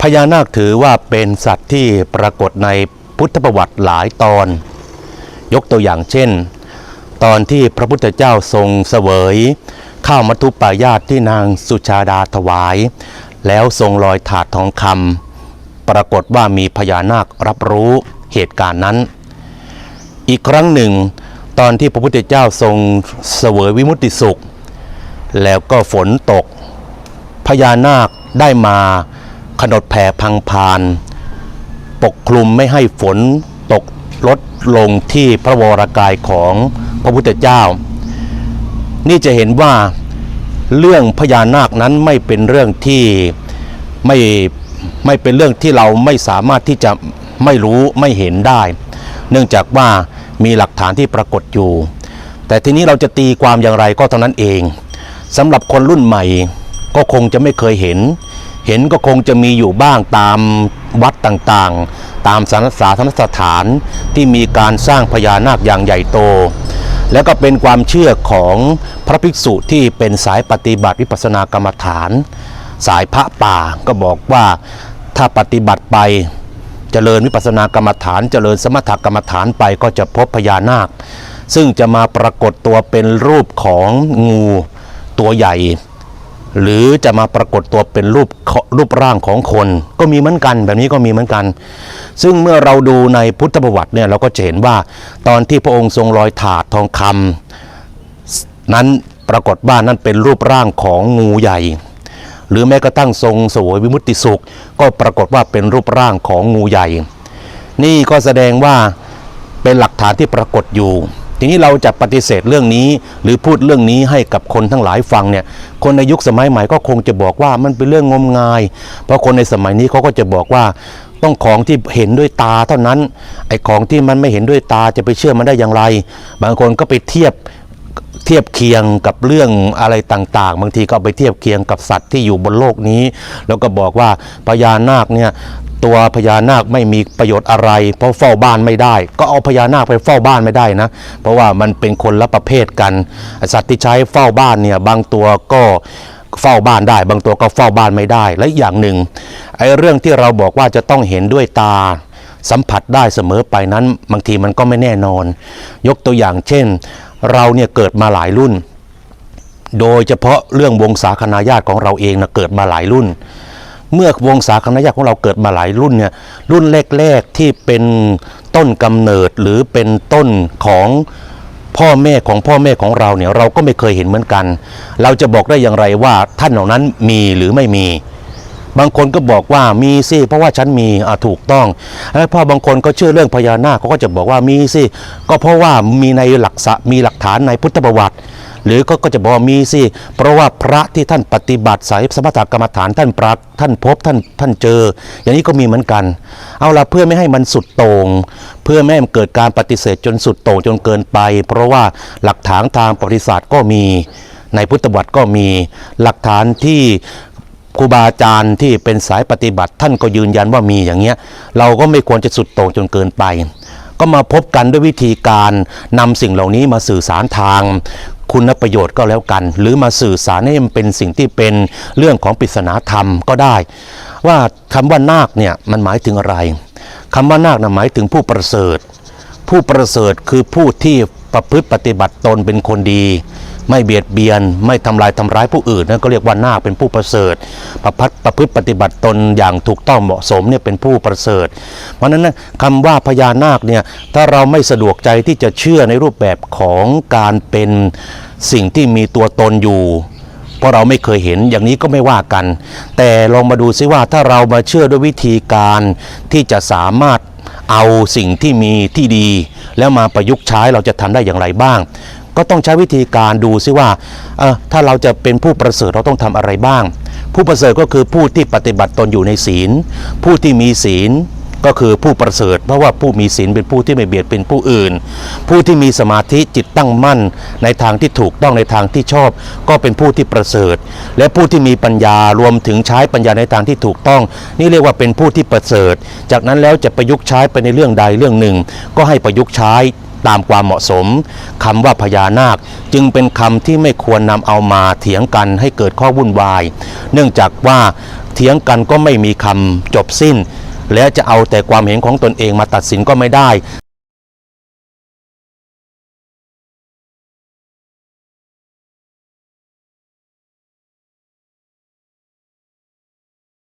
พญานาคถือว่าเป็นสัตว์ที่ปรากฏในพุทธประวัติหลายตอน ยกตัวอย่างเช่น ตอนที่พระพุทธเจ้าทรงเสวยข้าวมัทุปายาตที่นางสุชาดาถวาย แล้วทรงลอยถาดทองคำปรากฏว่ามีพญานาครับรู้เหตุการณ์นั้น อีกครั้งหนึ่ง ตอนที่พระพุทธเจ้าทรงเสวยวิมุตติสุข แล้วก็ฝนตกพญานาคได้มา ขนดแผ่พังพาน ปกคลุมไม่ให้ฝนตกลดลงที่พระวรากายของพระพุทธเจ้า นี่จะเห็นว่าเรื่องพญานาคนั้นไม่เป็นเรื่องที่ไม่ไม่เป็นเรื่องที่เราไม่สามารถที่จะไม่รู้ไม่เห็นได้ เนื่องจากว่ามีหลักฐานที่ปรากฏอยู่ แต่ทีนี้เราจะตีความอย่างไรก็เท่านั้นเองสำหรับคนรุ่นใหม่ก็คงจะไม่เคยเห็น เห็นก็คงจะมีอยู่บ้างตามวัดต่างๆ ตามสานสาธารณสถานที่มีการสร้างพญานาคอย่างใหญ่โต แล้วก็เป็นความเชื่อของพระภิกษุที่เป็นสายปฏิบัติวิปัสสนากรรมฐาน สายพระป่าก็บอกว่าถ้าปฏิบัติไปเจริญวิปัสสนากรรมฐานเจริญสมถกรรมฐานไปก็จะพบพญานาค ซึ่งจะมาปรากฏตัวเป็นรูปของงูตัวใหญ่ หรือจะมาปรากฏตัวเป็นรูปรูปร่างของคน ก็มีเหมือนกันแบบนี้ก็มีเหมือนกัน ซึ่งเมื่อเราดูในพุทธประวัติเนี่ยเราก็จะเห็นว่าตอนที่พระองค์ทรงลอยถาดทองคำนั้นปรากฏว่านั่นเป็นรูปร่างของงูใหญ่ หรือแม้กระทั่งทรงสวยวิมุตติสุข ก็ปรากฏว่าเป็นรูปร่างของงูใหญ่ นี่ก็แสดงว่าเป็นหลักฐานที่ปรากฏอยู่ ทีนี้เราจะปฏิเสธเรื่องนี้หรือพูดเรื่องนี้ให้กับคนทั้งหลายฟังเนี่ยคนในยุคสมัยใหม่ก็คงจะบอกว่ามันเป็นเรื่องงมงาย เพราะคนในสมัยนี้เขาก็จะบอกว่าต้องของที่เห็นด้วยตาเท่านั้นไอ้ของที่มันไม่เห็นด้วยตาจะไปเชื่อมันได้อย่างไร บางคนก็ไปเทียบเทียบเคียงกับเรื่องอะไรต่างๆ บางทีก็ไปเทียบเคียงกับสัตว์ที่อยู่บนโลกนี้ แล้วก็บอกว่าพญานาคเนี่ย ตัวพญานาคไม่มีประโยชน์อะไร เพราะเฝ้าบ้านไม่ได้ ก็เอาพญานาคไปเฝ้าบ้านไม่ได้นะ เพราะว่ามันเป็นคนละประเภทกัน สัตว์ที่ใช้เฝ้าบ้านเนี่ยบางตัวก็เฝ้าบ้านได้ บางตัวก็เฝ้าบ้านไม่ได้ และอีกอย่างหนึ่งไอ้เรื่องที่เราบอกว่าจะต้องเห็นด้วยตาสัมผัสได้เสมอไปนั้น บางทีมันก็ไม่แน่นอน ยกตัวอย่างเช่น เราเนี่ยเกิดมาหลายรุ่น โดยเฉพาะเรื่องวงศาคณาญาติของเราเองนะเกิดมาหลายรุ่น เมื่อวงศาคณาญาติของเราเกิดมาหลายรุ่นเนี่ยรุ่นแรกๆที่เป็นต้นกำเนิดหรือเป็นต้นของพ่อแม่ของพ่อแม่ของเราเนี่ยเราก็ไม่เคยเห็นเหมือนกัน เราจะบอกได้อย่างไรว่าท่านเหล่านั้นมีหรือไม่มี บางคนก็บอกว่ามีสิเพราะว่าฉันมีอะถูกต้องแล้วพอบางคนก็เชื่อเรื่องพญานาคเขาก็จะบอกว่ามีสิก็เพราะว่ามีในหลักษะมีหลักฐานในพุทธประวัติ หรือก็ก็จะบอกมีสิเพราะว่าพระที่ท่านปฏิบัติสายสมถกรรมฐานท่านปรักท่านพบท่านท่านเจอ อย่างนี้ก็มีเหมือนกัน เอาละเพื่อไม่ให้มันสุดโต่งเพื่อไม่ให้มันเกิดการปฏิเสธจนสุดโต่งจนเกินไป เพราะว่าหลักฐานทางประวัติศาสตร์ก็มีในพุทธประวัติก็มีหลักฐานที่ครูบาอาจารย์ที่เป็นสายปฏิบัติท่านก็ยืนยันว่ามีอย่างเงี้ยเราก็ไม่ควรจะสุดโต่งจนเกินไป ก็มาพบกันด้วยวิธีการนำสิ่งเหล่านี้มาสื่อสารทาง คุณประโยชน์ก็แล้วกัน หรือมาสื่อสารให้มันเป็นสิ่งที่เป็นเรื่องของปริศนาธรรมก็ได้ ว่าคำว่านาคเนี่ยมันหมายถึงอะไรคำว่านาคนะหมายถึงผู้ประเสริฐ ผู้ประเสริฐคือผู้ที่ประพฤติปฏิบัติตนเป็นคนดี ไม่เบียดเบียน ไม่ทำลายทำร้ายผู้อื่นนั่นก็เรียกว่านาคเป็นผู้ประเสริฐ ประพัดประพฤติปฏิบัติตนอย่างถูกต้องเหมาะสมเนี่ยเป็นผู้ประเสริฐ เพราะฉะนั้นนะคำว่าพญานาคเนี่ยถ้าเราไม่สะดวกใจที่จะเชื่อในรูปแบบของการเป็นสิ่งที่มีตัวตนอยู่เพราะเราไม่เคยเห็นอย่างนี้ก็ไม่ว่ากัน แต่ลองมาดูซิว่าถ้าเรามาเชื่อด้วยวิธีการที่จะสามารถเอาสิ่งที่มีที่ดี แล้วมาประยุกต์ใช้เราจะทำได้อย่างไรบ้าง ก็ต้องใช้วิธีการดูซิว่าถ้าเราจะเป็นผู้ประเสริฐเราต้องทำอะไรบ้าง ผู้ประเสริฐก็คือผู้ที่ปฏิบัติตนอยู่ในศีล ผู้ที่มีศีลก็คือผู้ประเสริฐ เพราะว่าผู้มีศีลเป็นผู้ที่ไม่เบียดเป็นผู้อื่น ผู้ที่มีสมาธิจิตตั้งมั่น ในทางที่ถูกต้องในทางที่ชอบ ก็เป็นผู้ที่ประเสริฐ และผู้ที่มีปัญญารวมถึงใช้ปัญญาในทางที่ถูกต้อง นี่เรียกว่าเป็นผู้ที่ประเสริฐ จากนั้นแล้วจะประยุกต์ใช้ไปในเรื่องใดเรื่องหนึ่ง ก็ให้ประยุกต์ใช้ ตามความเหมาะสมคำว่าพญานาคจึงเป็นคำที่ไม่ควรนำเอามาเถียงกันให้เกิดข้อวุ่นวาย เนื่องจากว่าเถียงกันก็ไม่มีคำจบสิ้น และจะเอาแต่ความเห็นของตนเองมาตัดสินก็ไม่ได้